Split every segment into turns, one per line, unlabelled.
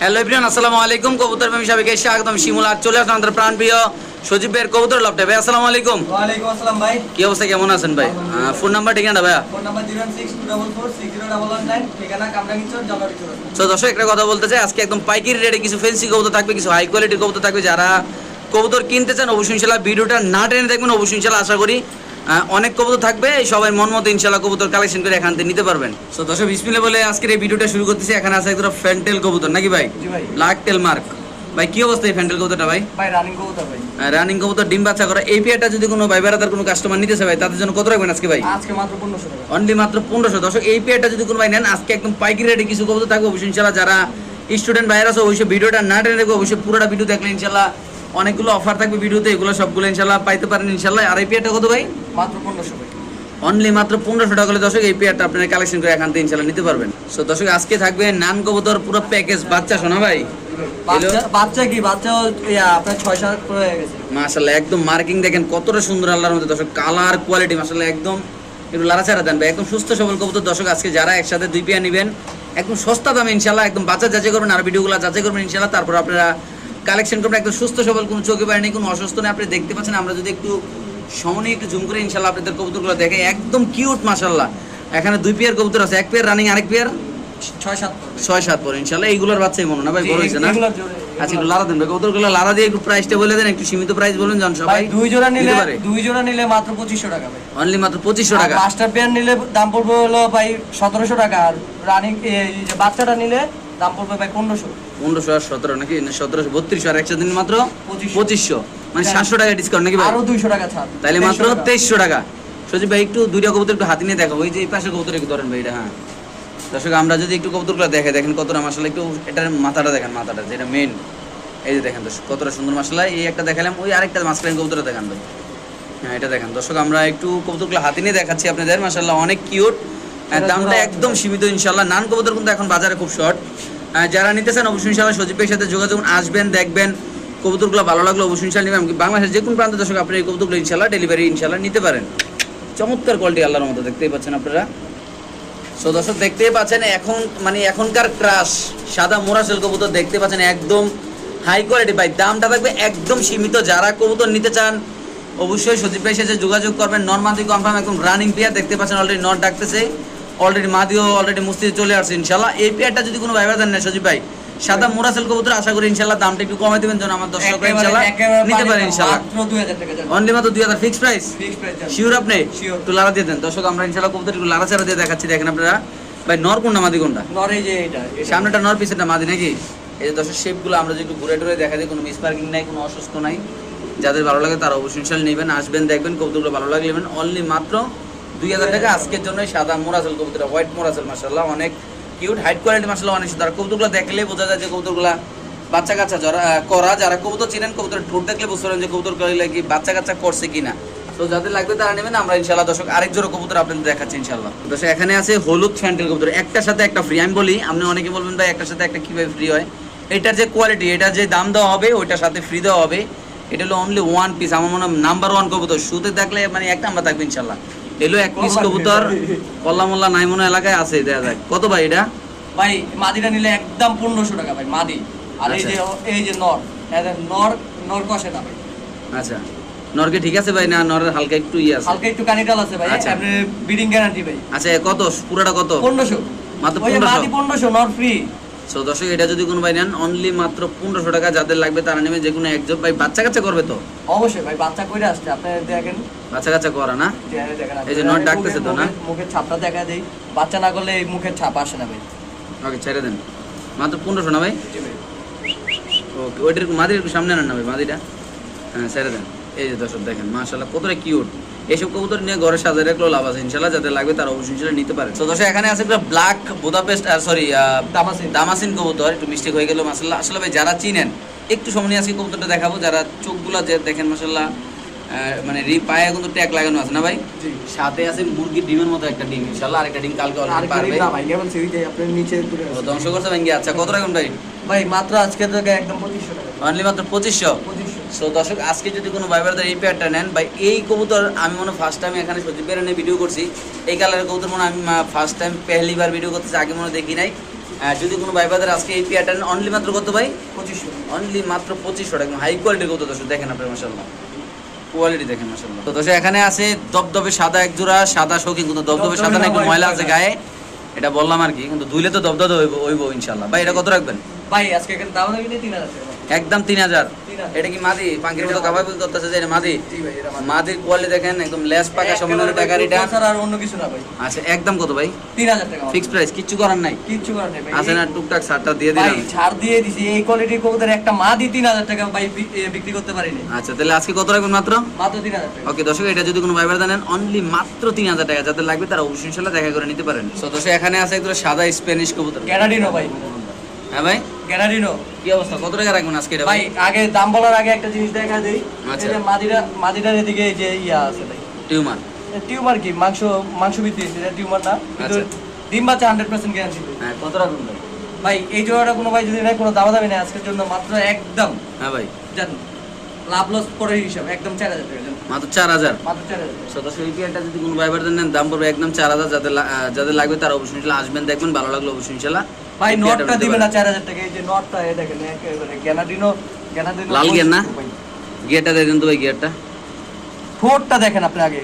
Hello আসসালামু আলাইকুম। কবুতর প্রেমী সবাইকে স্বাগতম শিমুল। আর চলে আসলাম আমাদের প্রাণপ্রিয় সজীব ভাইয়ের কবুতর ভাই আসসালামু আলাইকুম।
ওয়ালাইকুম আসসালাম ভাই।
কি অবস্থা কেমন আছেন ভাই? ফোন নাম্বার ঠিকানা ভাইয়া?
ফোন নাম্বার ঠিকানা
তো দর্শক একটা কথা বলতে চাই। আজকে একদম পাইকারি রেটে কিছু ফেন্সি কবুতর থাকবে কিছু হাই কোয়ালিটির কবুতর থাকবে। যারা কবুতর কিনতে চান অবশ্যই ইনশাল্লাহ ভিডিওটা না টেনে দেখবেন। অবশ্যই ইনশাল্লাহ আশা করি অনেক কবুতর থাকবে সবাই মন মতো ইনশাল্লাহ কবুতর কালেকশন করে এখান থেকে নিতে পারবেন। তো দর্শক বিসমিল্লাহ বলে আজকের এই ভিডিওটা শুরু করতেছি। এখানে আছে একদম ফ্যান্টেল কবুতর নাকি ভাই? লাক টেল মার্ক ভাই কি অবস্থা এই ফ্যান্টেল কবুতরটা ভাই?
ভাই রানিং কবুতর ভাই।
রানিং কবুতর ডিম বাচ্চা করা। এই পেয়ারটা যদি কোনো ভাই বেড়াদার কোনো কাস্টমার নিতে চায় ভাই তাদের জন্য কত রাখবেন আজকে ভাই?
আজকে মাত্র পনেরোশো টাকা।
অনলি মাত্র পনেরোশো। দর্শক এই পেয়ারটা যদি কোনো ভাই নেন আজকে একদম পাইকারি রেটে কিছু কবুতর থাকবে। অবশ্যই ইনশাল্লাহ যারা স্টুডেন্ট ভাইয়ের আছে অবশ্যই ভিডিওটা না টেনে দেখবে। অবশ্যই পুরোটা ভিডিও দেখলে ইনশাল্লাহ অনেকগুলো অফার থাকবে ভিডিওতে এগুলো সবগুলো ইনশাল্লাহ পাইতে পারেন ইনশাল্লাহ। আর এই পেয়ারটা কত ভাই?
মাত্র পনেরোশো
অনলি মাত্র পনেরোশো টাকা করে দর্শক এই পেয়ারটা আপনারা কালেকশন করে এখান থেকে ইনশাল্লাহ নিতে পারবেন। সো দর্শক আজকে থাকবে নান কবুতর পুরো প্যাকেজ বাচ্চা শোনা ভাই।
বাচ্চা বাচ্চা কি? বাচ্চা আপনার ছয় সাত হয়ে গেছে।
মাশাল্লাহ একদম মার্কিং দেখেন কতটা সুন্দর আল্লাহর মধ্যে দর্শক কালার কোয়ালিটি একদম একটু লাড়াচাড়া দেন ভাই। একদম সুস্থ সবল কবুতর। দর্শক আজকে যারা একসাথে দুই পেয়ার নেবেন একদম সস্তা দামে ইনশাল্লাহ একদম বাচ্চা যাচাই করবেন আর ভিডিওগুলো যাচাই করবেন ইনশাল্লাহ তারপর আপনারা কালেকশন করবেন একদম সুস্থ সবল কোনো চোখে পায় নেই কোনো অসুস্থ নেই। আপনি দেখতে পাচ্ছেন আমরা যদি একটু সমনে একটু জুম করে ইনশাল্লাহ আপনাদের কবুতরগুলো দেখে একদম কিউট মাশাল্লাহ এখানে দুই পেয়ার কবুতর আছে। এক পেয়ার রানিং আরেক পেয়ার
ছয় সাত
পর। ইনশাল্লাহ এইগুলোর বাচ্চাই মনে না ভাই বড় হয়েছে না? আচ্ছা একটু লারা দেন ভাই। কবুতরগুলো লারা দিয়ে একটু প্রাইসটা বলে দেন একটু সীমিত প্রাইস বলুন জান সবাই।
দুই জোড়া নিলে দুই জোড়া নিলে মাত্র পঁচিশশো টাকা ভাই।
অনলি মাত্র পঁচিশশো টাকা।
মাস্টার পেয়ার নিলে দাম পড়বে হলো ভাই সতেরোশো টাকা। আর রানিং বাচ্চাটা নিলে দাম পড়বে ভাই পনেরোশো?
পনেরোশো আর সতেরো নাকি? সতেরোশো বত্রিশশো আর একশো দিন মাত্র?
পঁচিশশো।
মানে
হ্যাঁ।
সাতশো টাকা ডিসকাউন্ট নাকি
আরও দুইশো টাকা ছাড়।
তাহলে মাত্র তেইশশো টাকা। সজীব ভাই একটু দুইটা কবুতর একটু হাতে নিয়ে দেখাবো ওই যে এই পাশে কবুতর একটু ধরেন ভাই এটা হ্যাঁ। দর্শক আমরা যদি একটু কবুতরগুলো দেখে দেখেন কতটা মাসালা একটু এটার মাথাটা দেখেন মাথাটা যেটা মেন এই যে দেখেন দর্শক কতটা সুন্দর মাসালা এই একটা দেখালাম ওই আরেকটা মাঝখানে কবুতরটা দেখান ভাই। হ্যাঁ এটা দেখেন। দর্শক আমরা একটু কবুতরগুলো হাতে নিয়ে দেখাচ্ছি আপনাদের। মাসাল্লাহ অনেক কিউট দামটা একদম সীমিত ইনশাল্লাহ নান কবুতর কিন্তু এখন বাজারে খুব শর্ট যারা নিতে চান অবশ্যই ইনশাল্লাহ সজীবের সাথে যোগাযোগ আসবেন দেখবেন। কবুতরগুলো ভালো লাগল অবশ্যই ইনশাল্লাহ নেবেন। বাংলাদেশের যে কোনো প্রান্ত দর্শক আপনি এই কবুতরগুলো ইনশাল্লাহ ডেলিভারি ইনশাল্লাহ নিতে পারেন। চমৎকার কোয়ালিটি আল্লাহর মতো দেখতেই পাচ্ছেন আপনারা। সো দর্শক দেখতেই পাচ্ছেন এখন মানে এখনকার ক্রাশ সাদা মোরাসেল কবুতর দেখতে পাচ্ছেন একদম হাই কোয়ালিটি ভাই দামটা থাকবে একদম সীমিত। যারা কবুতর নিতে চান অবশ্যই সজীব ভাই সাথে যোগাযোগ করবেন। নন মাদি কনফার্ম একদম রানিং পেয়ার দেখতে পাচ্ছেন অলরেডি নট ডাকতেছে। অলরেডি মাদিও অলরেডি মুস্তি চলে আসছে ইনশাল্লাহ। এই পেয়ারটা যদি কোনো ভাইবার দেন না সজীব ভাই সাদা মোরাসেল কবুতর আশা করি ইনশাল্লাহ দামটা একটু কমাই দেবেন যেন আমার দর্শক ইনশাল্লাহ নিতে পারে ইনশাল্লাহ।
মাত্র 2000 টাকা যাবে।
অনলি মাত্র দুই হাজার ফিক্স প্রাইস। শিওর আপনি. একটু লারা দিয়ে দেন। দর্শক আমরা ইনশাল্লাহ কবুতর একটু লারা চারা দিয়ে দেখাচ্ছি। দেখেন আপনারা ভাই নর কোনটা মাদি কোনটা?
নর এই যে এটা।
সামনেটা নর পিছনেটা মাদি নাকি? এই যে দর্শক শেপগুলো আমরা যদি একটু ঘুরে টুরে দেখা দিই কোনো মিস পার্কিং নাই কোনো অসুস্থ নাই। যাদের ভালো লাগে তারা অবশ্যই ইনশাল্লাহ নেবেন আসবেন দেখবেন কবুতরগুলো ভালো লাগলে নেবেন। অনলি মাত্র দুই হাজার টাকা আজকের জন্য সাদা মোরাসেল কবুতর হোয়াইট মোরাসেল মাসাল্লাহ অনেক কিউট হাইট কোয়ালিটি মাসাল্লাহ অনেক সুন্দর কবুতরগুলো দেখলে বোঝা যায় যে কবুতরগুলা বাচ্চা কাচ্চা করা, যারা কবুতর চিনেন কবুতর ঠোঁট দেখলে বুঝতে পারেন যে কবুতর করলে কি বাচ্চা কাচ্চা করছে কিনা। তো যাদের লাগবে তারা নেবেন, আমরা ইনশাল্লাহ দর্শক, আরেক জোড়া কবুতর আপনাদের দেখাচ্ছি ইনশাল্লাহ দর্শক, এখানে আছে হলুদ ফ্যান্টেল কবুতর, একটার সাথে একটা ফ্রি আমি বলি, আপনি অনেকে বলবেন, ভাই, একটার সাথে একটা কীভাবে ফ্রি হয়? এটার যে কোয়ালিটি এটার যে দাম দেওয়া হবে, ওইটার সাথে ফ্রি দেওয়া হবে। এটা হলো অনলি ওয়ান পিস আমার মনে হয় নাম্বার ওয়ান কবুতর। শুতে থাকলে মানে এক নাম্বার থাকবে ইনশাল্লাহ এলো এক পিস কবুতর। কল্লা মোল্লা নাইমনা এলাকায় আছে দেখা যাক। কত ভাই এটা?
ভাই মাদিটা নিলে একদম পনেরোশো টাকা ভাই মাদি। আর এই
আচ্ছা।
যে এই যে নর নর নর কষে না ভাই।
আচ্ছা। নরকে ঠিক আছে ভাই না নরের হালকা একটু ইয়ে আছে?
হালকা একটু কানিটাল আছে ভাই
আচ্ছা।
আপনি বিডিং গ্যারান্টি ভাই।
আচ্ছা কত? পুরোটা কত?
পনেরোশো।
মাত্র 1500
মাদি পনেরোশো? নর ফ্রি
সো দর্শক এটা যদি কোনো ভাই নেন অনলি মাত্র পনেরোশো টাকা যাদের লাগবে তারা নেবে যে কোনো একজন। ভাই বাচ্চা কাচ্চা করবে তো?
অবশ্যই ভাই বাচ্চা কইরে আসছে। আপনি দেখেন।
বাচ্চা কাচ্চা করা না? এই যে নর ডাকতেছে তো না?
মুখের ছাপটা দেখা দেই। বাচ্চা না করলে এই মুখের ছাপ আসে না ভাই।
ওকে ছেড়ে দেন। মাত্র পনেরোশো না ভাই? ওকে ওইটার মাদির একটু সামনে আনেন না ভাই মাদিটা? হ্যাঁ ছেড়ে দেন। এই যে দর্শক দেখেন মাশাল্লাহ কতটা কিউট এইসব কবুতর নিয়ে ঘরে সাজায় রাখলেও লাভ আছে ইনশাল্লাহ যাদের লাগবে তারা অবশ্যই ইনশাল্লাহ নিতে পারে। তো দর্শক এখানে আছে একটা black Budapest sorry
Damascene.
Damascene কবুতর একটু মিস্টেক হয়ে গেল মাসাল্লাহ আসলে ভাই যারা চিনেন একটু সময় নিয়ে আজকে কবুতরটা দেখাবো। যারা চোখগুলো যে দেখেন মাসাল্লাহ মানে রি পায়ে কিন্তু ট্যাগ লাগানো আছে না ভাই? সাথে আছে মুরগির ডিমের মতো একটা ডিম ইনশাল্লাহ। আরেকটা ডিম কালকে অলরেডি পারবে।
না ভাই কেবল সিঁড়ি যাই আপনি নিচে তুলে
ধ্বংস করছে ভেঙে আচ্ছা কত রাখুন ভাই?
ভাই মাত্র আজকে থেকে একদম পঁচিশশো টাকা।
অনলি মাত্র পঁচিশশো?
পঁচিশশো।
সো দর্শক আজকে যদি কোনো ভাইবারদের এই পেয়ারটা নেন ভাই এই কবুতর আমি মনে ফার্স্ট টাইম এখানে পেয়ারে নিয়ে ভিডিও করছি। এই কালারের কবুতর মনে আমি ফার্স্ট টাইম পেহলি বার ভিডিও করতেছি আগে মনে দেখি নাই। যদি কোনো ভাই বাজার আজকে এই পেয়ারটা অনলি মাত্র কত ভাই?
পঁচিশশো।
অনলি মাত্র পঁচিশশো টাকা। হাই কোয়ালিটির কত দর্শক দেখেন আপনার মাসাল্লাহ কোয়ালিটি দেখেন মাসাল্লাহ তো দর্শক এখানে আছে দবদবে সাদা এক জোড়া সাদা শৌখিন কিন্তু দবদবে সাদা না একটু ময়লা আছে গায়ে। এটা বললাম আর কি কিন্তু ধুইলে তো দবদবে হইব হইব ইনশাল্লাহ ভাই এটা কত রাখবেন?
ভাই আজকে এখানে দাম তিন হাজার
একদম তিন হাজার।
3000
এটা কি মাদি? পাঙ্কির মতো কাবাব করতেছে যে এটা মাদি? মাদির কোয়ালিটি দেখেন একদম লেস পাকা সম্পূর্ণ টাকার এটা
ছাড়া আর অন্য কিছু না ভাই।
আচ্ছা একদম কত ভাই?
তিন হাজার টাকা
ফিক্স প্রাইস কিচ্ছু করার নাই।
কিচ্ছু করার নেই ভাই।
আছে না টুকটাক সারটা দিয়ে
ভাই ছাড় দিয়ে দিছি এই কোয়ালিটির কবুতর একটা মা দিয়ে তিন হাজার টাকা ভাই বিক্রি করতে পারিনি।
আচ্ছা তাহলে আজকে কত রাখবেন মাত্র?
মাত্র তিন হাজার টাকা।
ওকে দর্শক এটা যদি কোনো ভাইবার জানেন অনলি মাত্র তিন হাজার টাকা যাদের লাগবে তারা অবশ্যই ইনশাল্লাহ দেখা করে নিতে পারেন। তো দর্শক এখানে আছে একদম সাদা স্প্যানিশ কবুতর।
গ্যানাডিনো ভাই।
হ্যাঁ ভাই?
গ্যানাডিনো
কি অবস্থা? কত টাকা রাখবেন আজকে এটা
ভাই আগে দাম বলার আগে একটা জিনিস দেখা দেই।
আচ্ছা।
মাদিরা মাদিরার এদিকে যে ইয়া আছে ভাই।
টিউমার।
টিউমার কি? মাংস মাংস বৃদ্ধি এটা টিউমার না।
আচ্ছা।
ডিম বাচ্চা হান্ড্রেড পার্সেন্ট গ্যারান্টি
হ্যাঁ কত রাখুন ভাই?
ভাই এই জোড়াটা কোনো ভাই যদি নেয় কোনো দাম দামি নেই আজকের জন্য মাত্র একদম।
হ্যাঁ ভাই।
জান লাভ লস হিসাব একদম চার হাজার টাকা
মাত্র চার হাজার?
মাত্র চার হাজার
সদস্য যদি কোনো ভাইবার নেন দাম পড়বে একদম চার হাজার। যাদের যাদের লাগবে তারা অবশ্যই ইনশাল্লাহ আসবেন দেখবেন ভালো লাগল অবশ্যই ইনশাল্লাহ
ভাই নটটা
পেয়ারটা
না চার হাজার টাকা এই যে নটটা এ দেখেন একেবারে গ্যানাডিনো গ্যানাডিনো
লাল গিয়ার না? গিয়ারটা দেখেন তো ভাই গিয়ারটা
ঠোঁটটা দেখেন আপনি আগে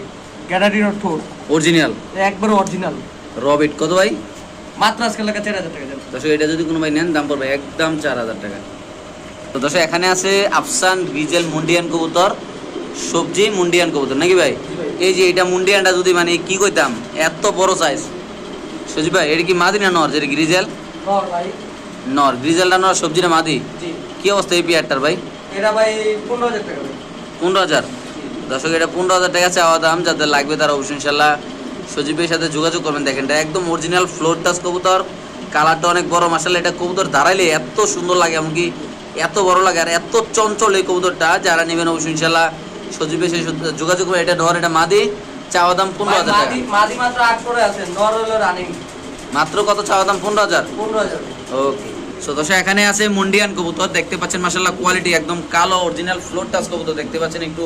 গ্যানাডিনোর ঠোঁট।
অরিজিনাল
একবারে অরিজিনাল
রবিট কত ভাই?
মাত্র আজকে লাগা চার হাজার টাকা
দর্শক এটা যদি কোনো ভাই নেন দাম পড়বে একদম চার হাজার টাকা। তো দর্শক এখানে আছে আফসান গ্রিজেল মুন্ডিয়ান কবুতর সবজি মুন্ডিয়ান কবুতর নাকি ভাই? এই যে এটা মুন্ডিয়ানটা যদি মানে কি কইতাম এত বড় সাইজ সজি ভাই এটা কি মাদি না নর যেটা গ্রিজেল?
নর ভাই।
নর গ্রিজেলটা নর সবজিটা মাদি?
জি।
কি অবস্থা এই পেয়ারটার ভাই?
এটা ভাই পনেরো হাজার টাকা
পনেরো হাজার? দর্শক এটা পনেরো হাজার টাকা চাওয়া দাম যাদের লাগবে তারা অবশ্যই ইনশাল্লাহ সজীবের সাথে যোগাযোগ করবেন। দেখেন এটা একদম অরিজিনাল ফ্লোর টাচ কবুতর। কালারটা অনেক বড় মাসাল এটা কবুতর দাঁড়াইলে এত সুন্দর লাগে এমনকি এত বড় লাগে আর এত চঞ্চল এই কবুতরটা যারা নেবেন অবশ্যই ইনশাল্লাহ সজীবের সাথে যোগাযোগ করবেন। এটা ধর এটা মাদি। চাওয়া দাম পনেরো হাজার
মাদি মাত্র আট করে আছে। নর হলো রানিং
মাত্র কত? চাওয়া দাম পনেরো হাজার?
পনেরো হাজার।
ওকে সো দর্শক এখানে আছে মুন্ডিয়ান কবুতর। দেখতে পাচ্ছেন মাসাল্লাহ কোয়ালিটি একদম কালো অরিজিনাল ফ্লোর টাচ কবুতর। দেখতে পাচ্ছেন একটু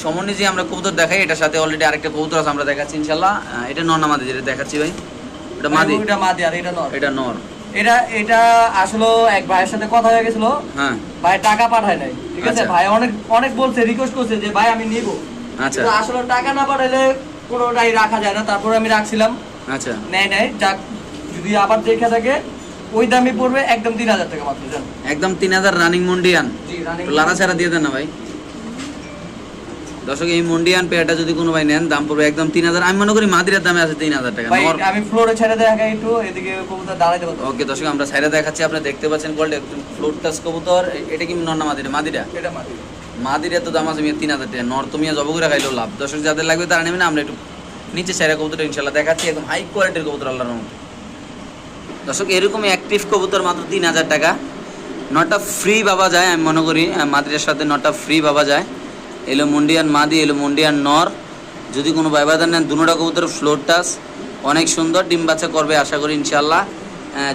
সমন্বয় যে আমরা কবুতর দেখাই। এটার সাথে অলরেডি আরেকটা কবুতর আছে আমরা দেখাচ্ছি ইনশাল্লাহ এটা নর না মাদি যেটা দেখাচ্ছি ভাই। এটা মাদি।
এটা মাদি আর এটা নর।
এটা নর।
এটা এটা আসলে এক ভাইয়ের সাথে কথা হয়ে গেছিল।
হ্যাঁ।
ভাই টাকা পাঠায় নাই ঠিক আছে?
আচ্ছা।
ভাই অনেক অনেক বলছে রিকোয়েস্ট করছে যে ভাই আমি নিব।
আচ্ছা।
আসলে টাকা না পাঠাইলে কোনোটাই রাখা যায় না। তারপরে আমি রাখছিলাম।
আচ্ছা।
নেয় নাই যাক যদি আবার দেখে থাকে ওই দামই পড়বে একদম তিন হাজার টাকা মাত্র জান?
একদম তিন হাজার রানিং মুন্ডিয়ান লারা ছাড়া দিয়ে দেন না ভাই। দর্শক এই মুন্ডিয়ান পেয়ারটা যদি কোনো ভাই নেন দাম পড়বে একদম তিন হাজার। আমি মনে করি মাদিরার দামে আছে তিন হাজার টাকা।
আমি ফ্লোরে ছেড়ে দেখা একটু এদিকে কবুতর দাঁড়াইতে পারতো
ওকে দর্শক আমরা সাইডে দেখাচ্ছি। আপনি দেখতে পাচ্ছেন কোয়ালিটি একদম ফ্লোর টাচ কবুতর। এটা কি নর না মাদিরা? মাদিরা?
এটা মাদি
মাদির এত দাম আছে তিন হাজার টাকা। নর তুমি জব খাইলেও লাভ। দর্শক যাদের লাগবে তারা নেবেন আমরা একটু নিচে সেরা কবুতর ইনশাল্লাহ দেখাচ্ছি। একদম হাই কোয়ালিটির কবুতর আল্লাহর রহমতে। দর্শক এরকম অ্যাক্টিভ কবুতর মাত্র তিন হাজার টাকা। নটা ফ্রি পাওয়া যায় আমি মনে করি আহ, মাদিরের সাথে নটা ফ্রি পাওয়া যায়। এলো মুন্ডিয়ান মাদি, এলো মুন্ডিয়ান নর। যদি কোনো বাইবাদার নেন দুনোটা কবুতর, ফ্লোর টাচ অনেক সুন্দর, ডিম বাচ্চা করবে, আশা করি ইনশাল্লাহ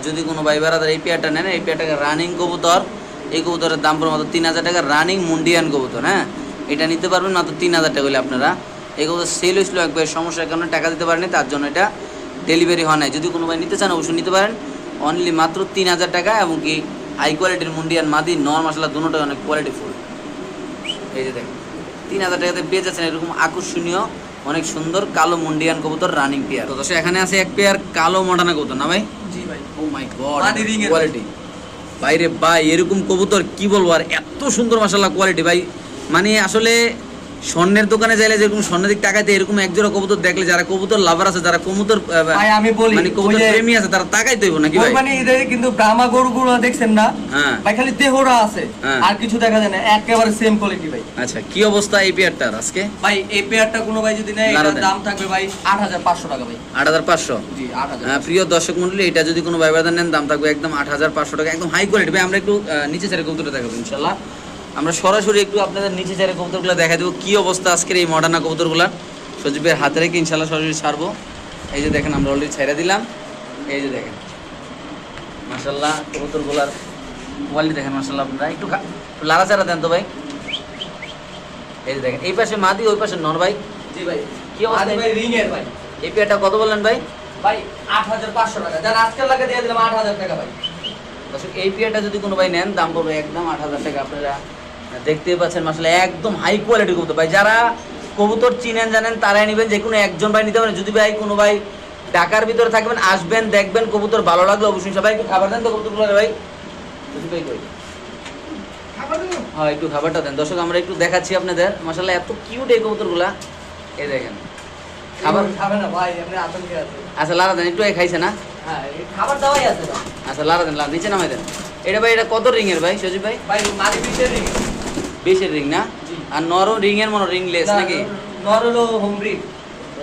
যদি কোনো বাইবারাদার এই পেয়ারটা নেন, এই পেয়ারটাকে রানিং কবুতর। এই কবুতরের দাম পড়ে মাত্র তিন হাজার টাকা রানিং মুন্ডিয়ান কবুতর হ্যাঁ? এটা নিতে পারবেন মাত্র তিন হাজার টাকা হলে আপনারা। এই কবুতর সেল হয়েছিল একবার সমস্যার কারণে টাকা দিতে পারেনি, তার জন্য এটা ডেলিভারি হয় নাই। যদি কোনো ভাই নিতে চান, অবশ্যই নিতে পারেন। অনলি মাত্র তিন হাজার টাকা, এবং কি হাই কোয়ালিটির মুন্ডিয়ান মাদি, নর মশলা দুটোটাই অনেক কোয়ালিটি ফুল। এই যে দেখেন। তিন হাজার টাকাতে পেয়ে যাচ্ছেন এরকম আকর্ষণীয় অনেক সুন্দর কালো মুন্ডিয়ান কবুতর রানিং পেয়ার তো দর্শক এখানে আছে এক পেয়ার কালো মডানা কবুতর না ভাই?
জি ভাই।
ও মাই গড কোয়ালিটি বাইরে ভাই। এরকম কবুতর কি বলব আর এত সুন্দর মাসাল্লাহ কোয়ালিটি ভাই। মানে আসলে স্বর্ণের দোকানে যাইলে যেরকম স্বর্ণের দিক টাকাইতে এরকম একজোড়া কবুতর দেখলে যারা কবুতর লাভার আছে যারা কবুতর
আমি বলি
মানে কবুতর প্রেমী আছে তারা তাকাইতে হইব নাকি ভাই?
মানে এদের কিন্তু ব্রাহ্মা গরুগুলো দেখছেন না?
হ্যাঁ।
ভাই খালি দেহরা আছে।
হ্যাঁ।
আর কিছু দেখা যায় না একেবারে সেম কোয়ালিটি ভাই।
আচ্ছা কি অবস্থা এই পেয়ারটার আজকে?
ভাই এই পেয়ারটা কোনো ভাই যদি নেয় এটার দাম থাকবে ভাই আট হাজার পাঁচশো টাকা ভাই।
আট হাজার পাঁচশো?
জি আট হাজার
আহ, প্রিয় দর্শক মন্ডলী এটা যদি কোনো ভাইবাদার নেন দাম থাকবে একদম আট হাজার পাঁচশো টাকা একদম হাই কোয়ালিটি ভাই আমরা একটু নিচে চারে কবুতরটা দেখাবো ইনশাল্লাহ আমরা সরাসরি একটু আপনাদের নিচে চারে কবুতরগুলো দেখা দেবো। কি অবস্থা আজকের এই মডার্না কবুতরগুলো? সজীবের হাতে রেখে ইনশাল্লাহ সরাসরি ছাড়বো। এই যে দেখেন আমরা অলরেডি ছেড়ে দিলাম। এই যে দেখেন। মাসাল্লাহ কবুতরগুলার কোয়ালিটি দেখেন মাসাল্লাহ আপনারা। একটু লাড়াচাড়া দেন তো ভাই। এই যে দেখেন এই পাশে মাদি ওই পাশে নর ভাই।
জি ভাই।
কি অবস্থা?
আদি ভাই রিং এর ভাই।
এই পেয়ারটা কত বললেন ভাই?
ভাই আট হাজার পাঁচশো টাকা। দেন আজকের লাগে দিয়ে দিলাম আট হাজার টাকা ভাই।
দর্শক এই পেয়ারটা যদি কোনো ভাই নেন দাম পড়বে একদম আট হাজার টাকা। আপনারা দেখতেই পাচ্ছেন আসলে একদম হাই কোয়ালিটি কবুতর। ভাই যারা কবুতর চিনেন জানেন তারাই নেবেন যে কোনো একজন ভাই নিতে পারেন। যদি ভাই কোনো ভাই ঢাকার ভিতরে থাকবেন আসবেন দেখবেন কবুতর ভালো লাগল অবশ্যই সবাই একটু খাবার দেন তো কবুতরগুলো ভাই। ভাই হ্যাঁ একটু খাবারটা দেন। দর্শক আমরা একটু দেখাচ্ছি আপনাদের। মাসাল্লাহ এত কিউট এই কবুতরগুলা। এই দেখেন। খাবার
খাবার খাবে না ভাই এমনি আতঙ্কে আছে।
আচ্ছা লারা দেন একটু খাইছে না?
হ্যাঁ খাবার দাওয়াই আছে
আচ্ছা লারা দেন লারা নিচে নামাই দেন। এটা ভাই এটা কত রিং এর ভাই সজীব ভাই?
ভাই মাঝে রিং।
বেশের রিং না? আর নরও রিং এর মনে রিং লেস নাকি?
নর হলো হোম ব্রিড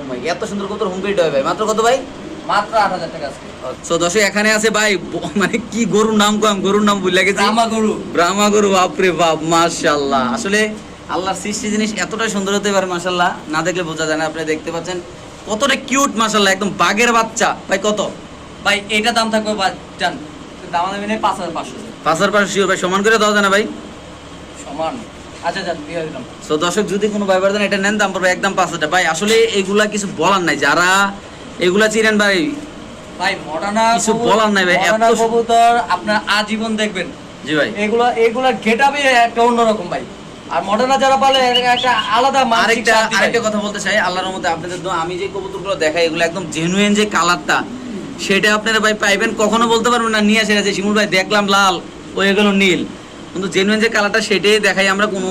মাই এত সুন্দর কত হোম পিট হয় ভাই। মাত্র কত ভাই?
মাত্র আট হাজার টাকা আজকে।
সো দর্শক এখানে আছে ভাই মানে কি গরুর নাম কম? গরুর নাম ভুলে
গরু।
ব্রাহ্মা গরু বাপরে বাপ মাশাআল্লাহ। আসলে আল্লাহর সৃষ্টি জিনিস এতটা সুন্দর হতে পারে মাশাআল্লাহ। না দেখলে বোঝা যায় না আপনি দেখতে পাচ্ছেন। কতটা কিউট মাশাআল্লাহ একদম বাঘের বাচ্চা। ভাই কত?
ভাই এটা দাম থাকবে জান দাম নেই পাঁচ হাজার পাঁচশো।
পাঁচের পাশে শিওর ভাই সমান করে দেওয়া যায় না ভাই?
আচ্ছা
তো দর্শক যদি কোনো বারদান এটা নেন দাম পড়বে একদম পাঁচ হাজার। ভাই আসলে এগুলা কিছু বলার নাই। যারা এগুলা চিনেন ভাই
ভাই মডার্না
কিছু বলার নাই ভাই,
মডার্না কবুতর আপনার আজীবন দেখবেন।
জি ভাই।
এগুলো এগুলোর গেটআপই একটা অন্যরকম ভাই। আর মডার্না যারা পালে একটা আলাদা
আরেকটা আরেকটা কথা বলতে চাই আল্লাহর মধ্যে আপনাদের আমি যে কবুতরগুলো দেখাই এগুলো একদম জেনুইন যে কালারটা সেটা আপনারা ভাই পাইবেন কখনো বলতে পারবেন না নিয়ে আসে যে শিমুল ভাই দেখলাম লাল ও এগুলো নীল। কিন্তু জেনুইন যে কালারটা সেটাই দেখাই আমরা কোনো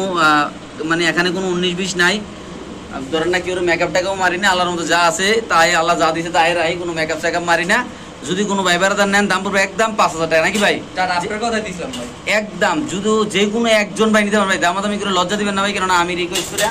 মানে এখানে কোনো উনিশ বিশ নাই। ধরেন না কি ওর মেকআপ টাকাও মারি না আল্লাহর মতো যা আছে তাই আল্লাহ যা দিয়েছে তাই রাই কোনো মেকআপ টেকআপ মারি না। যদি কোনো ভাই বেড়াদার নেন দাম পড়বে একদম পাঁচ হাজার টাকা নাকি ভাই?
আপনার কথা ভাই।
একদম যদি যে কোনো একজন ভাই নিতে পারবে ভাই দামাদামি করে লজ্জা দিবেন না ভাই কেননা আমি রিকোয়েস্ট করে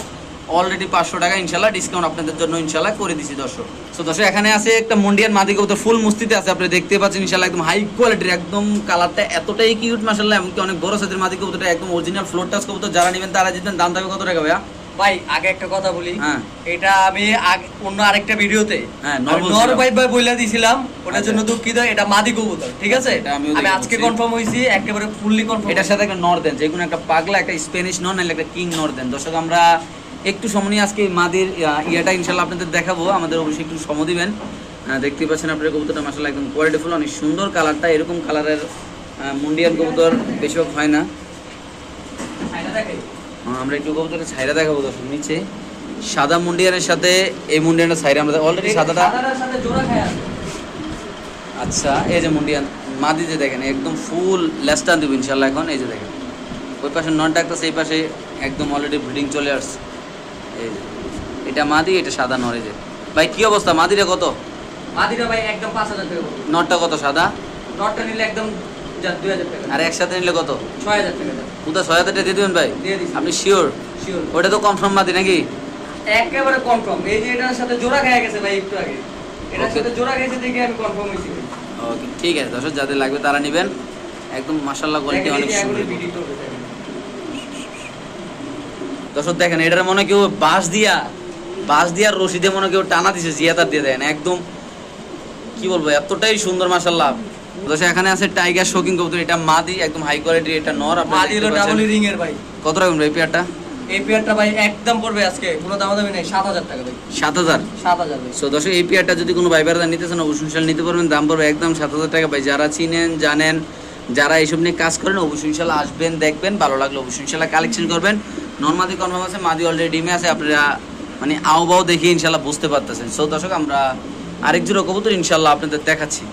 অলরেডি পাঁচশো টাকা ইনশাল্লাহ ডিসকাউন্ট আপনাদের জন্য ইনশাল্লাহ করে দিছি দর্শক। তো দর্শক এখানে আছে একটা মন্ডিয়ান মাদি কবুতর ফুল মুস্তিতে আছে আপনি দেখতে পাচ্ছেন ইনশাল্লাহ একদম হাই কোয়ালিটির একদম কালারটা এতটাই কিউট মাসাল্লাহ এমনকি অনেক বড় সাইজের মাদি কবুতরটা একদম অরিজিনাল ফ্লোর টাচ কবুতর। যারা নেবেন তারা জিতবেন। দাম থাকবে কত টাকা ভাইয়া?
ভাই আগে একটা কথা বলি।
হ্যাঁ।
এটা আমি অন্য আরেকটা ভিডিওতে
হ্যাঁ, নর
ভাই ভাই বইলা দিছিলাম। ওটার
আচ্ছা।
জন্য দুঃখিত এটা মাদি কবুতর ঠিক আছে? আমি আজকে কনফার্ম হইছি একেবারে ফুললি কনফার্ম
এটার সাথে একটা নর দেন যে কোনো একটা পাগলা একটা স্প্যানিশ নর নাহলে একটা কিং নর দেন দর্শক আমরা একটু সময় নিয়ে আজকে মাদের ইয়েটা ইনশাল্লাহ আপনাদের দেখাবো। আমাদের অবশ্যই একটু সময় দিবেন। আহ, দেখতেই পাচ্ছেন আপনার কবুতরটা মাসাল্লাহ একদম কোয়ালিটিফুল অনেক সুন্দর কালারটা এরকম কালারের মুন্ডিয়ান কবুতর বেশিরভাগ হয় না। আমরা একটু কবুতরের ছাইরা দেখাবো দর্শক নিচে। সাদা মুন্ডিয়ানের সাথে এই মুন্ডিয়ানটা ছাইরা আমরা অলরেডি সাদাটা। আচ্ছা এই যে মুন্ডিয়ান মাদি যে দেখেন একদম ফুল লেস্টান দিব ইনশাল্লাহ এখন এই যে দেখেন। ওই পাশে নন ডাকতেছে সেই পাশে একদম অলরেডি ব্রিডিং চলে আসছে। এটা মাদি এটা সাদা নর যে। ভাই কি অবস্থা? মাদিটা কত?
মাদিটা ভাই একদম পাঁচ হাজার টাকা।
নটটা কত সাদা?
নটটা নিলে একদম
আর একসাথে নিলে কত?
ছয় হাজার টাকা।
কোথায় ছয় হাজার টাকা দিয়ে দেবেন ভাই। আপনি শিওর
Sure।
ওটা তো কনফার্ম মাদি নাকি?
একেবারে কনফার্ম এই যে এটার সাথে জোড়া খেয়ে গেছে ভাই একটু আগে। এটার সাথে জোড়া খেয়েছে দেখে আমি কনফার্ম হয়েছি।
ওকে ঠিক আছে। দর্শক যাদের লাগবে তারা নেবেন। একদম মাসাল্লাহ কোয়ালিটি অনেক সুন্দর
এখনই ভিডিও করবে, দেখেন।
দর্শক দেখেন এটার মনে কেউ বাঁশ দিয়া বাঁশ দিয়া রশি দিয়ে মনে কেউ টানা দিছে জিয়াতার দিয়ে দেন। একদম কি বলব এতটাই সুন্দর মাসাল্লাহ দর্শক এখানে আছে টাইগার শোকিং কবুতর এটা মাদি একদম হাই কোয়ালিটির এটা নর আপনারা
মাদি হলো ডাবল রিং এর ভাই।
কত রাখবেন ভাই পেয়ারটা?
এই পেয়ারটা ভাই একদম পড়বে আজকে কোনো দামাদামি নেই সাত হাজার টাকা ভাই।
সাত হাজার?
সাত হাজার
সো দর্শক এই পেয়ারটা যদি কোনো ভাই বেড়াদার নিতে চান অবশ্যই নিতে পারবেন দাম পড়বে একদম সাত হাজার টাকা। ভাই যারা চিনেন জানেন যারা এইসব নিয়ে কাজ করেন অবশ্যই ইনশাল্লাহ আসবেন দেখবেন ভালো লাগলে অবশ্যই ইনশাল্লাহ কালেকশন করবেন। নন মাদি কনফার্ম আছে মাদি অলরেডি ডিমে আছে আপনারা মানে আও বাও দেখে ইনশাল্লাহ বুঝতে পারতেছেন। সো দর্শক আমরা আরেক জোড়া কবুতর ইনশাল্লাহ আপনাদের দেখাচ্ছি।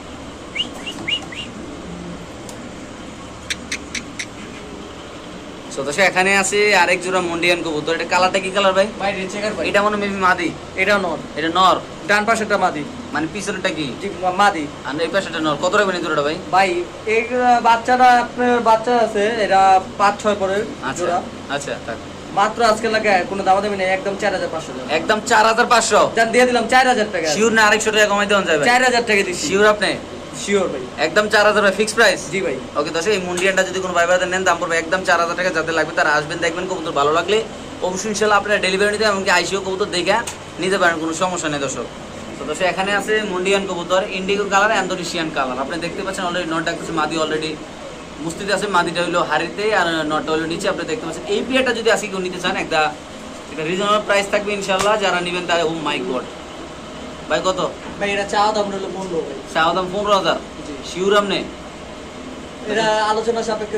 সো দর্শক এখানে আছে আরেক জোড়া মন্ডিয়ান কবুতর। এটা কালারটা কি কালার ভাই?
ভাই ভাই।
এটা মনে মেবি মাদি।
এটাও নর।
এটা নর?
ডান পাশেরটা মাদি।
মানে পিছনেরটা কি?
জি, মাদি।
আর এই পাশেটা নর। কত রাখবেন এই জোড়াটা ভাই?
ভাই এই বাচ্চাটা আপনার বাচ্চা আছে এরা পাঁচ ছয় পরে
আচ্ছা আচ্ছা থাক।
মাত্র আজকে লাগে কোনো দামাদামি নেই একদম চার হাজার পাঁচশো
একদম চার হাজার পাঁচশো?
দিয়ে দিলাম চার হাজার টাকা।
শিওর না আরেকশো টাকা কমাই দেওয়া যাবে।
চার হাজার টাকা দিচ্ছি।
শিওর আপনি?
শিওর ভাই।
একদম চার হাজার ভাই ফিক্স প্রাইস
জি ভাই।
ওকে দশ এই মুন্ডিয়ানটা যদি কোনো ভাই নেন দাম পড়বে একদম চার হাজার টাকা যাতে লাগবে তারা আসবেন দেখবেন কবুতর ভালো লাগলে অবশ্যই ইনশাল্লাহ আপনারা ডেলিভারি নিতে এমনকি আইসিও কবুতর দেখে নিতে পারেন কোনো সমস্যা নেই দর্শক। তো দর্শক এখানে আছে মুন্ডিয়ান কবুতর ইন্ডিগো কালার অ্যান্ডোনেশিয়ান কালার আপনি দেখতে পাচ্ছেন অলরেডি নট ডাকতেছে মাদি অলরেডি মুস্তিতে আছে মাদিটা হইল হাড়িতে আর নটটা হইল নিচে। আপনি দেখতে পাচ্ছেন এই পিয়াটা যদি আসি কেউ নিতে চান একটা একটা রিজনেবল প্রাইস থাকবে ইনশাল্লাহ যারা নেবেন তারা ও মাই গড ভাই কত?
ভাই এটা চাওয়া দাম হলো পনেরো
চাওয়া দাম পনেরো হাজার?
জি।
শিউর আপনি?
এটা আলোচনা সাপেক্ষে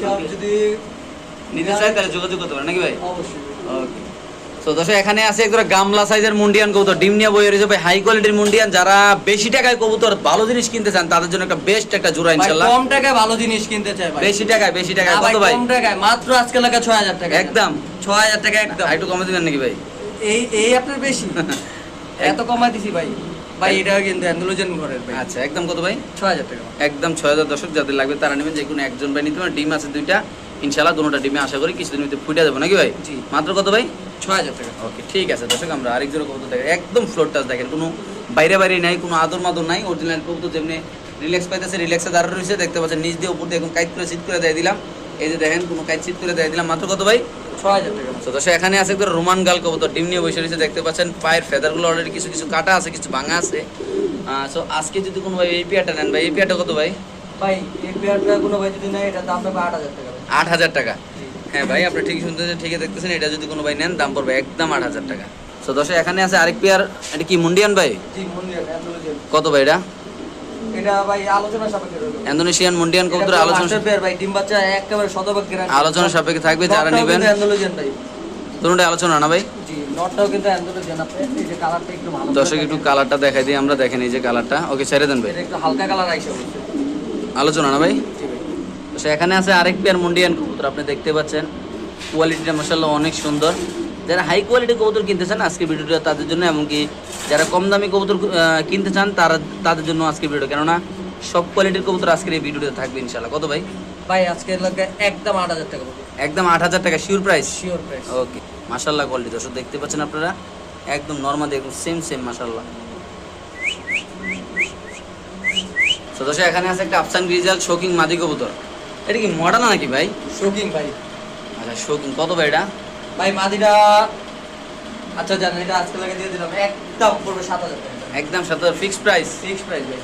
কেউ যদি
নিতে চাই তাহলে যোগাযোগ করতে পারেন নাকি ভাই?
অবশ্যই।
ওকে তো দর্শক এখানে আছে গামলা সাইজের মুন্ডিয়ান কবুতর। ডিম নিয়ে বই রয়েছে ভাই হাই কোয়ালিটির মুন্ডিয়ান। যারা বেশি টাকায় কবুতর ভালো জিনিস কিনতে চান তাদের জন্য একটা বেস্ট একটা জোড়া
ভাই
ইনশাল্লাহ
কম টাকায় ভালো জিনিস কিনতে চাই ভাই।
বেশি টাকায় বেশি টাকায়। কত ভাই?
কম টাকায়। মাত্র আজকে লাগা ছয় হাজার টাকা।
একদম।
ছয় হাজার টাকা একদম।
একটু কমে দিবেন নাকি ভাই?
এই এই আপনার বেশি? এত কমাই দিছি ভাই। ভাই এটা কিন্তু অ্যান্ডোলোজেন ঘরের ভাই।
আচ্ছা একদম কত ভাই?
ছয় হাজার টাকা।
একদম ছয় হাজার দর্শক যাদের লাগবে তারা নেবেন যে কোনো একজন ভাই নিতে পারেন। ডিম আছে দুইটা দুটোটা ডিমে আশা করি কিছুদিন ফুটে যাব। নাকি ভাই? মাত্র কত ভাই?
ছয় হাজার টাকা।
ওকে ঠিক আছে দর্শক আমরা আরেকজন কবুতর দেখেন একদম ফ্লোর টাচ দেখেন কোনো বাইরে বাইরে নাই কোনো আদর মাদর নাই অরিজিনাল কবুতর যেমনি রিল্যাক্স পাইতেছে রিল্যাক্সে দাঁড়া রয়েছে দেখতে পাচ্ছেন নিচ দিয়ে উপর দিয়ে এখন কাইট করে সিট করে দিয়ে দিলাম। এই যে দেখেন কোনো কাইট সিট করে দিয়ে দিলাম। মাত্র কত ভাই?
ছয় হাজার টাকা।
তো দর্শক এখানে আছে রোমান গাল কবুতর ডিম নিয়ে বসে রয়েছে দেখতে পাচ্ছেন পায়ের ফেদারগুলো অলরেডি কিছু কিছু কাটা আছে কিছু ভাঙা আছে। সো আজকে যদি কোনো ভাই এই পেয়ারটা নেন ভাই এই পেয়ারটা কত ভাই?
ভাই এই পেয়ারটা কোনো ভাই যদি নেয় এটা দাম পাবে আট হাজার টাকা।
আট হাজার টাকা। হ্যাঁ ভাই আপনি ঠিক শুনতেছেন ঠিকই দেখতেছেন। এটা যদি কোনো ভাই নেন দাম পড়বে একদম আট হাজার টাকা। তো দর্শক এখানে আছে আরেক পেয়ার এটা কি মুন্ডিয়ান ভাই? কত ভাই এটা?
এটা ভাই আলোচনা সাপেক্ষে রইল
ইন্দোনেশিয়ান মুন্ডিয়ান কবুতর আলোচনা
মাস্টার পেয়ার ভাই ডিম বাচ্চা একেবারে শতভাগ গ্যারান্টি
আলোচনা সাপেক্ষে থাকবে যারা নেবেন। আলোচনা না ভাই?
জি নটটাও কিন্তু অ্যান্ডোলোজেন আপনি এই যে কালারটা একটু ভালো
দর্শক একটু কালারটা দেখাই দিই আমরা দেখেন এই যে কালারটা ওকে ছেড়ে দেন ভাই।
এটা একটু হালকা কালার
আলোচনা না ভাই? সেখানে আছে আরেক পেয়ার মুন্ডিয়ান কবুতর আপনি দেখতে পাচ্ছেন। কোয়ালিটিটা মাসাল্লাহ অনেক সুন্দর। যারা হাই কোয়ালিটি কবুতর কিনতে চান আজকে ভিডিওটা তাদের জন্য এমনকি যারা কম দামি কবুতর কিনতে চান তারা তাদের জন্য আজকে ভিডিও কেননা সব কোয়ালিটির কবুতর আজকের এই ভিডিওতে থাকবে ইনশাল্লাহ কত ভাই?
ভাই আজকে একদম আট হাজার টাকা
একদম আট হাজার টাকা sure price
sure price
okay মাশাল্লাহ কোয়ালিটি দর্শক দেখতে পাচ্ছেন আপনারা? একদম নর্মাল একদম সেম সেম মাশাল্লাহ তো দর্শক এখানে আছে একটা আফসান গ্রিজাল শোকিং মাদি কবুতর। এটা কি মডার্ন নাকি ভাই?
শোকিং ভাই।
আচ্ছা শোকিং কত ভাই এটা?
ভাই মাদিটা আচ্ছা জানেন এটা আজকে লাগে দিয়ে দিলাম। একদম পড়বে সাত হাজার
একদম সাত হাজার ফিক্সড প্রাইস
ফিক্সড প্রাইস ভাই।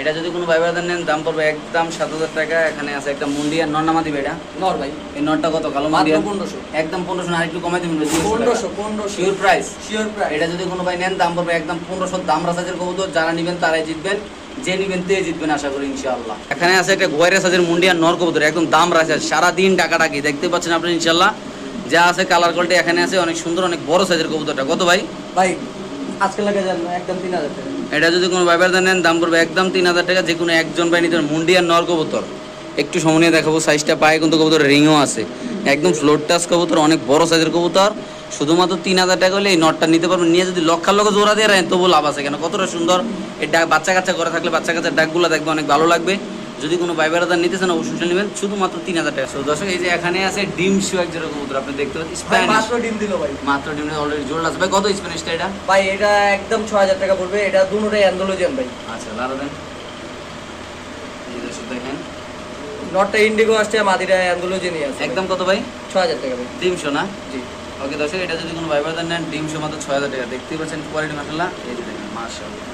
এটা যদি কোনো ভাই বাজার নেন দাম পড়বে একদম সাত হাজার টাকা। এখানে আছে একটা মুন্ডিয়ান নর নামাদি ভাই এটা?
নর ভাই।
এই নটটা কত? কালো মুন্ডিয়ান
পনেরোশো।
একদম পনেরোশো না একটু কমাই দিবেন
পনেরোশো পনেরোশো।
শিওর প্রাইস
শিওর প্রাইস
এটা যদি কোনো ভাই নেন দাম পড়বে একদম পনেরোশো। দাম সাইজের কবুতর যারা নেবেন তারাই জিতবেন। যে নিবেন তে জিতবেন আশা করি ইনশাআল্লাহ। এখানে আছে একটা গোয়ারে সাইজের মুন্ডিয়ান নর কবুতর একদম দাম রাখছে সারাদিন টাকাটাকি দেখতে পাচ্ছেন আপনি ইনশাআল্লাহ? যা আছে কালার কোয়ালিটি এখানে আছে অনেক সুন্দর অনেক বড় সাইজের কবুতরটা। কত ভাই?
ভাই আজকে লাগে জান একদম তিন হাজার টাকা।
এটা যদি কোনো ভাইবার নেন দাম পড়বে একদম তিন হাজার টাকা। যে কোনো একজন ভাই নিতে পারেন। মুন্ডিয়ান নর কবুতর একটু সময় নিয়ে দেখাবো সাইজটা পায়ে কিন্তু কবুতর রিংও আছে। একদম ফ্লোর টাচ কবুতর অনেক বড় সাইজের কবুতর। শুধুমাত্র তিন হাজার টাকা হলে এই নটটা নিতে পারবেন। নিয়ে যদি লক্ষার লক্ষ জোড়া দিয়ে রাখেন তবু লাভ আছে। কেন? কতটা সুন্দর। এই ডাক বাচ্চা কাচ্চা করে থাকলে বাচ্চা কাচ্চার ডাকগুলো দেখবে অনেক ভালো লাগবে। যদি কোনো ভাইবার নিতে চান অবশ্যই নেবেন। শুধুমাত্র তিন হাজার টাকা। So, দর্শক এই যে এখানে আছে ডিম শু এক জোড়া কবুতর। আপনি দেখতে পাচ্ছেন স্প্যানিশ
মাত্র ডিম দিল ভাই।
মাত্র ডিম অলরেডি জোড়া আছে। ভাই কত স্প্যানিশটা এটা?
ভাই এটা একদম ছ হাজার টাকা পড়বে। এটা দুটোটাই অ্যান্ডোলোজেন ভাই।
আচ্ছা লারা দেন। এই দর্শক দেখেন।
নটটা ইন্ডিগো আসছে মাদিরা অ্যান্ডোলোজেনই আছে।
একদম কত ভাই?
ছয় হাজার টাকা ভাই।
ডিমশো না?
জি।
ওকে দর্শক এটা যদি কোনো ভাইবার নেন সে মাত্র ছয় হাজার টাকা। দেখতেই পাচ্ছেন কোয়ালিটি মাসাল্লাহ এই যে দেখেন মাশাআল্লাহ।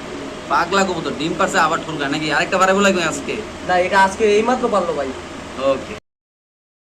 পাগলা কবুতর ডিম পারছে আবার ঠুলকা নাকি আরেকটা বাড়াবো লাগবে আজকে?
না এটা আজকে এইমাত্র পারল ভাই।
ওকে